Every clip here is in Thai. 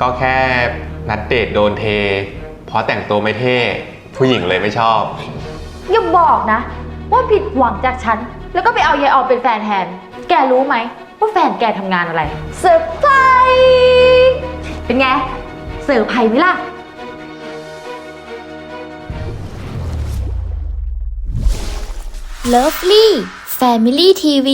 ก็แค่นัดเดทโดนเท เพราะแต่งตัวไม่เท่ ผู้หญิงเลยไม่ชอบ อย่าบอกนะ ว่าผิดหวังจากฉัน แล้วก็ไปเอายายออมเป็นแฟนแทน แกรู้ไหมว่าแฟนแกทำงานอะไร เซอร์ไพรส์เป็นไง เซอร์ไพรส์ไหมล่ะ Lovely Family TV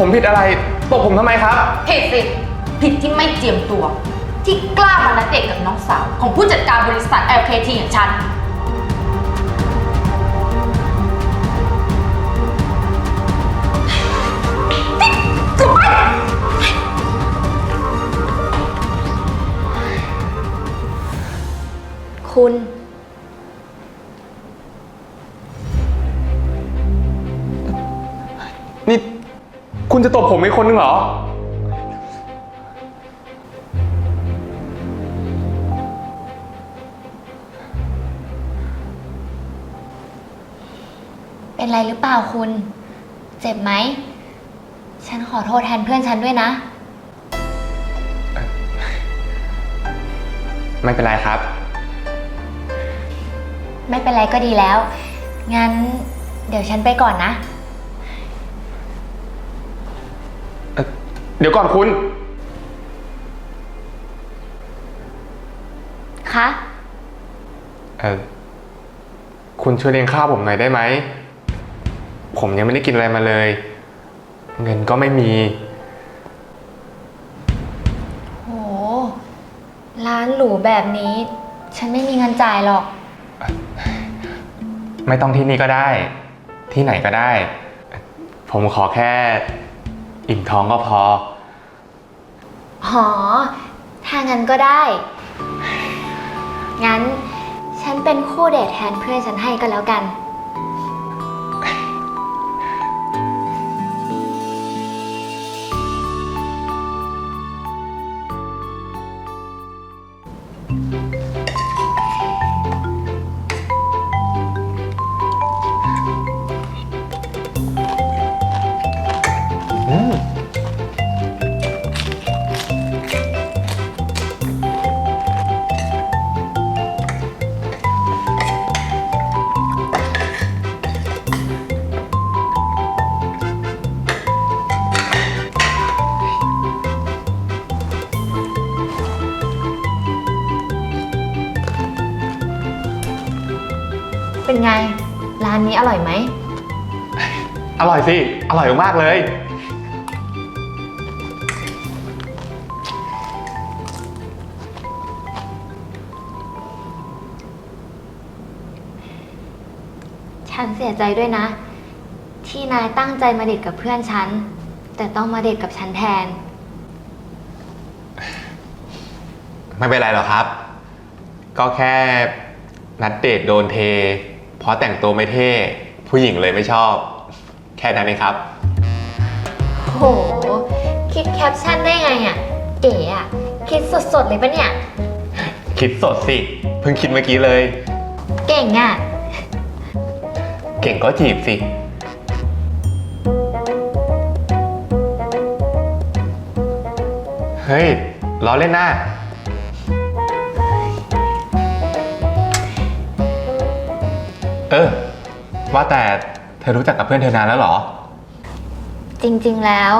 ผมผิดอะไร ตบผมทำไมครับ ผิดสิ ผิดที่ไม่เจียมตัว ที่กล้ามานัดเดทกับน้องสาว ของผู้จัดการบริษัท LKT อย่างฉัน คุณ คุณจะตบผมอีกคนนึงเหรอ เป็นไรหรือเปล่าคุณ เจ็บไหม ฉันขอโทษแทนเพื่อนฉันด้วยนะ ไม่เป็นไรครับ ไม่เป็นไรก็ดีแล้ว งั้น เดี๋ยวฉันไปก่อนนะ เอ่อ เดี๋ยวก่อนคุณ คะ เออคุณช่วยเลี้ยงข้าวผมหน่อยได้ไหม ผมยังไม่ได้กินอะไรมาเลย เงินก็ไม่มี โห ร้านหรูแบบนี้ ฉันไม่มีเงินจ่ายหรอก ไม่ต้องที่นี่ก็ได้ ที่ไหนก็ได้ ผมขอแค่ อิ่มท้องก็พอ หอถ้างั้นก็ได้ งั้น ฉันเป็นคู่เดทแทนเพื่อนฉันให้ก็แล้วกัน เป็นไง ร้านนี้อร่อยไหม อร่อยสิ อร่อยมากๆเลย ฉันเสียใจด้วยนะ ที่นายตั้งใจมาเดทกับเพื่อนฉัน แต่ต้องมาเดทกับฉันแทน ไม่เป็นไรหรอกครับ ก็แค่นัดเดทโดนเท เพราะแต่งตัวไม่เท่ ผู้หญิงเลยไม่ชอบ แค่นั้นเองครับ โห คิดแคปชั่นได้ไงอะ่ะ เก๋อะ่ะ คิดสดๆเลยปะเนี่ย คิดสดสิ เพิ่งคิดเมื่อกี้เลย เก่งอะ่ะ เก่งก็จีบสิ เฮ้ยล้อเล่นหน้า เออ ว่าแต่เธอรู้จักกับเพื่อนเธอนานแล้วเหรอ จริงๆแล้ว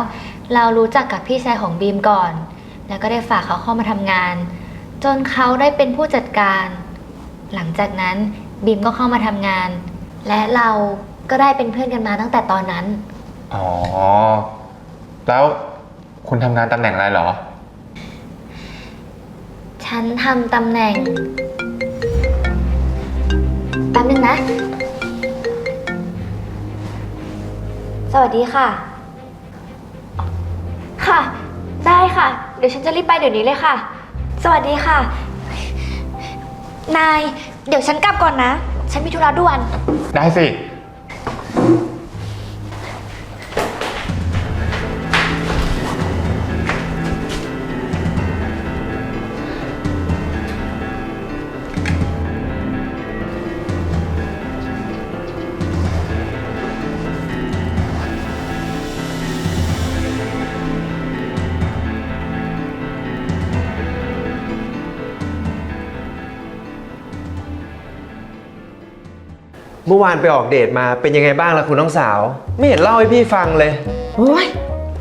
เรารู้จักกับพี่ชายของบีมก่อน แล้วก็ได้ฝากเขาเข้ามาทำงาน จนเขาได้เป็นผู้จัดการ หลังจากนั้นบีมก็เข้ามาทำงาน และเราก็ได้เป็นเพื่อนกันมาตั้งแต่ตอนนั้น อ๋อ แล้วคุณทำงานตำแหน่งอะไรเหรอ ฉันทำตำแหน่งแป๊บนึงนะ สวัสดีค่ะ ค่ะ ได้ค่ะ เดี๋ยวฉันจะรีบไปเดี๋ยวนี้เลยค่ะ สวัสดีค่ะ นาย เดี๋ยวฉันกลับก่อนนะ ฉันมีธุระด่วน ได้สิ เมื่อวานไปออกเดทมาเป็นยังไงบ้างล่ะคุณน้องสาว ไม่เห็นเล่าให้พี่ฟังเลย โอ้ย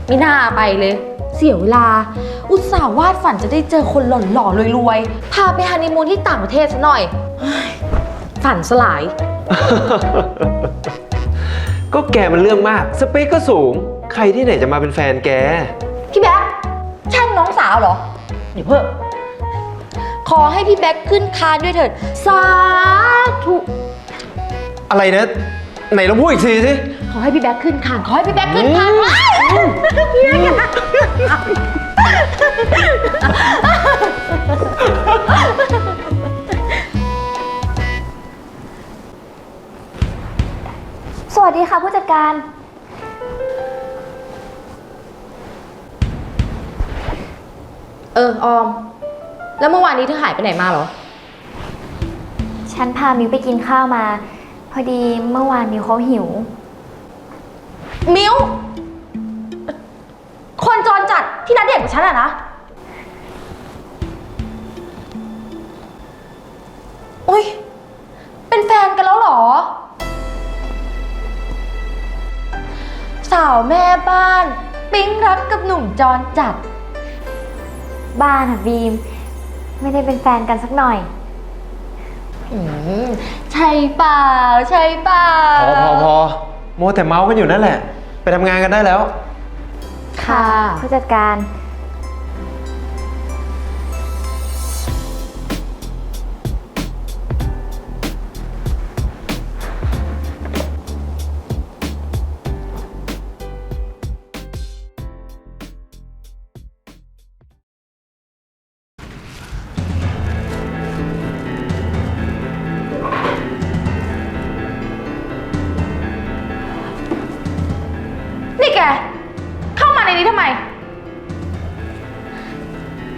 ไม่น่าไปเลย เสียเวลา อุตส่าห์วาดฝันจะได้เจอคนหล่อๆรวยๆพาไปฮันนีมูนที่ต่างประเทศซะหน่อยเฮ้ยฝันสลาย ก็แกมันเรื่องมาก สเปคก็สูง ใครที่ไหนจะมาเป็นแฟนแก พี่แบ๊กแช่งน้องสาวเหรอ เดี๋ยวเพิ่มขอให้พี่แบ๊กขึ้นคานด้วยเถิด สาธุ อะไรนะ ไหนลองพูดอีกทีสิ ขอให้พี่แบ๊กขึ้นคานขอให้พี่แบ๊กขึ้นคานว้ายพี่แบ๊กอย่าสวัสดีค่ะผู้จัดการ เออออม แล้วเมื่อวานนี้เธอหายไปไหนมาเหรอ ฉันพามิวไปกินข้าวมา พอดีเมื่อวานมิวเขาหิว มิวคนจรจัดที่นัดเดทกับฉันอะนะ อุ้ยเป็นแฟนกันแล้วเหรอ สาวแม่บ้าน ปิ๊งรักกับหนุ่มจรจัด บ้านอะบีม ไม่ได้เป็นแฟนกันสักหน่อย อืมใช่เปล่า ใช่เปล่าพอพอพอโมวแต่เมาส์กันอยู่นั่นแหละ ไปทำงานกันได้แล้ว ค่ะ ผู้จัดการ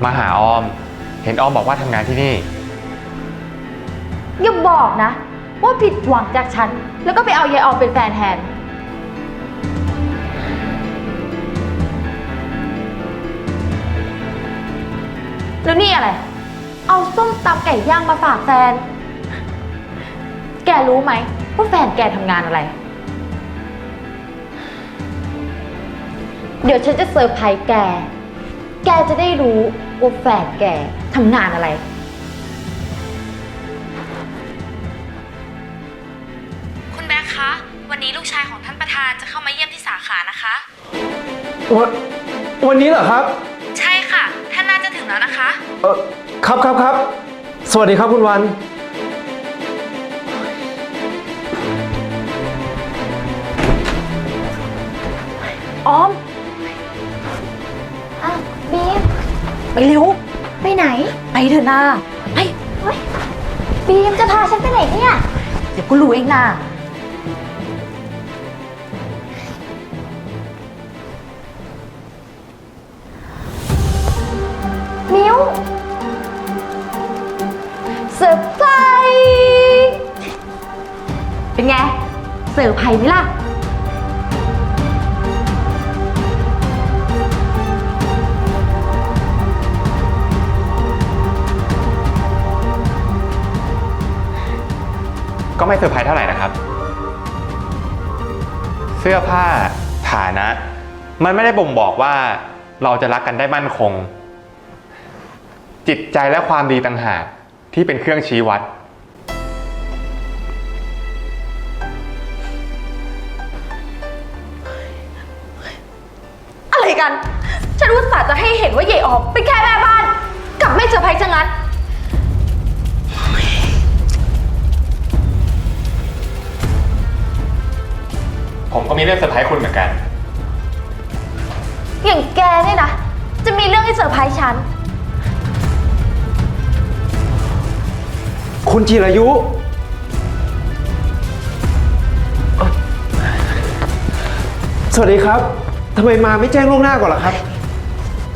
มาหาออม เห็นออมบอกว่าทำงานที่นี่ อย่าบอกนะ ว่าผิดหวังจากฉัน แล้วก็ไปเอายายออมเป็นแฟนแทน แล้วนี่อะไร เอาส้มตำไก่ย่างมาฝากแฟน แกรู้ไหมว่าแฟนแกทำงานอะไร เดี๋ยวฉันจะเซอร์ไพรส์แก แกจะได้รู้ ว่าแฟนแกทำงานอะไร คุณแบ๊คคะ วันนี้ลูกชายของท่านประธานจะเข้ามาเยี่ยมที่สาขานะคะ วันวันนี้เหรอครับใช่ค่ะ ท่านน่าจะถึงแล้วนะคะ เออครับครับครับ สวัสดีครับคุณวัน ออม ไปเร็ว ไปไหนไปเถอะนาไปบีมจะพาฉันไปไหนเนี่ยเดี๋ยวก็รู้เองนามิวเซอร์ไพรส์เป็นไงเซอร์ไพรส์ไหมล่ะ ก็ไม่เซอร์ไพรส์เท่าไหร่นะครับ เสื้อผ้าฐานะ มันไม่ได้บ่งบอกว่าเราจะรักกันได้มั่นคง จิตใจและความดีต่างหากที่เป็นเครื่องชี้วัด อะไรกัน ฉันอุตส่าห์จะให้เห็นว่าเยายออมเป็นแค่แม่บ้านกลับไม่เซอร์ไพรส์จังงั้น ผมก็มีเรื่องเซอร์ไพรส์คุณเหมือนกัน อย่างแกเนี่ยนะ จะมีเรื่องให้เซอร์ไพรส์ฉัน คุณจิรายุเอ่อสวัสดีครับ ทำไมมาไม่แจ้งล่วงหน้าก่อนล่ะครับ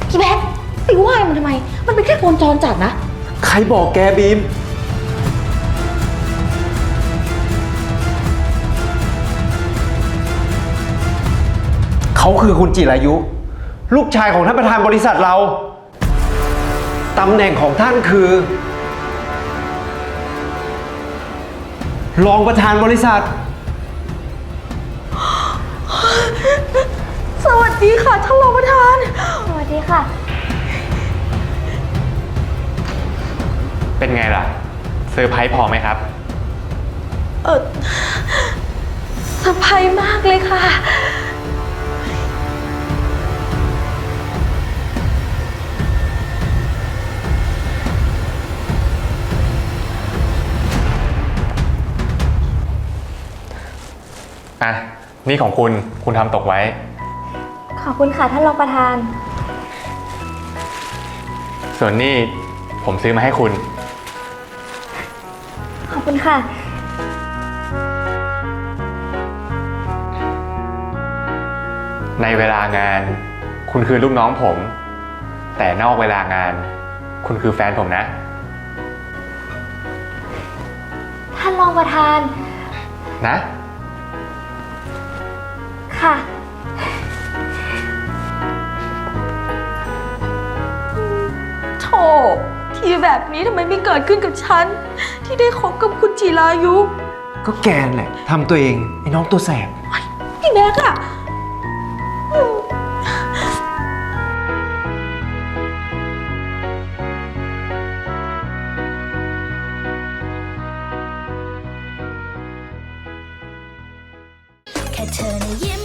พี่แบ๊กไปไหว้มันทำไม มันเป็นแค่คนจรจัดนะ ใครบอกแกบีม เขาคือคุณจิรายุ ลูกชายของท่านประธานบริษัทเราตำแหน่งของท่านคือ รองประธานบริษัท สวัสดีค่ะท่านรองประธาน สวัสดีค่ะ เป็นไงล่ะเซอร์ไพรส์พอไหมครับ เออเซอร์ไพรส์มากเลยค่ะ นี่ของคุณ คุณทำตกไว้ ขอบคุณค่ะท่านรองประธาน ส่วนนี่ผมซื้อมาให้คุณ ขอบคุณค่ะ ในเวลางาน คุณคือลูกน้องผม แต่นอกเวลางาน คุณคือแฟนผมนะ ท่านรองประธาน นะ ค่ะ โธ่ทีแบบนี้ทำไมไม่เกิดขึ้นกับฉัน ที่ได้คบกับคุณจิรายุก็แกนแหละทำตัวเอง ไอ้น้องตัวแสบ พี่แม็กอะแค่เธอนะยิ้มแค่นั้น